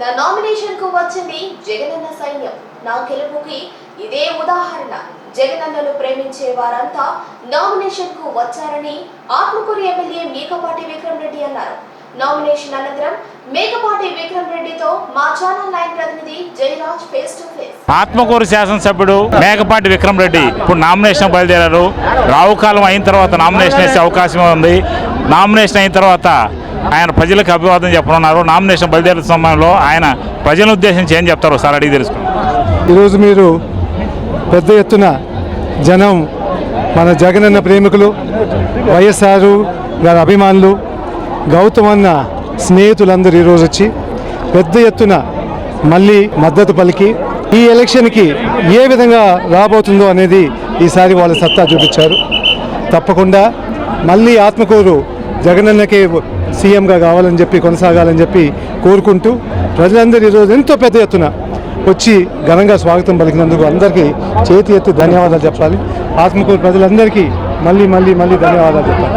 నా నామినేషన్కు వచ్చింది జగనన్న సైన్యం. నా గెలుపుకి ఇదే ఉదాహరణ. జగనన్నను ప్రేమించే వారంతా నామినేషన్కు వచ్చారని ఆత్మకూరు ఎమ్మెల్యే మేకపాటి విక్రమ్ రెడ్డి అన్నారు. నామినేషన్ అనంతరం మేకపాటి విక్రమ్ రెడ్డితో మా ఛానల్ నైన్ ప్రతినిధి Jayaraj face to face. Atmakur శాసనసభ్యుడు మేకపాటి విక్రమ్ రెడ్డి ఇప్పుడు నామినేషన్ బయలుదేరారు. రావు కాలం అయిన తర్వాత నామినేషన్ వేసే అవకాశం ఉంది. నామినేషన్ అయిన తర్వాత ఆయన ప్రజలకు అభివాదం చెప్పనున్నారు. నామినేషన్ బయలుదేరే సమయంలో ఆయన ప్రజలను ఉద్దేశించి ఏం చెప్తారు సార్ అడిగి తెలుసుకున్నాం ఈరోజు మీరు పెద్ద ఎత్తున జనం మన జగనన్న ప్రేమికులు వైఎస్ఆర్ గారి అభిమానులు గౌతమ్ అన్న స్నేహితులందరూ ఈరోజు వచ్చి పెద్ద ఎత్తున మళ్ళీ మద్దతు పలికి ఈ ఎలక్షన్కి ఏ విధంగా రాబోతుందో అనేది ఈసారి వాళ్ళ సత్తా చూపించారు. తప్పకుండా మళ్ళీ ఆత్మకూరు జగనన్నకే సీఎంగా కావాలని చెప్పి కొనసాగాలని చెప్పి కోరుకుంటూ ప్రజలందరూ ఈరోజు ఎంతో పెద్ద ఎత్తున వచ్చి ఘనంగా స్వాగతం పలికినందుకు అందరికీ చేతి ఎత్తి ధన్యవాదాలు చెప్పాలి. ఆత్మకూరు ప్రజలందరికీ మళ్ళీ మళ్ళీ మళ్ళీ ధన్యవాదాలు చెప్పాలి.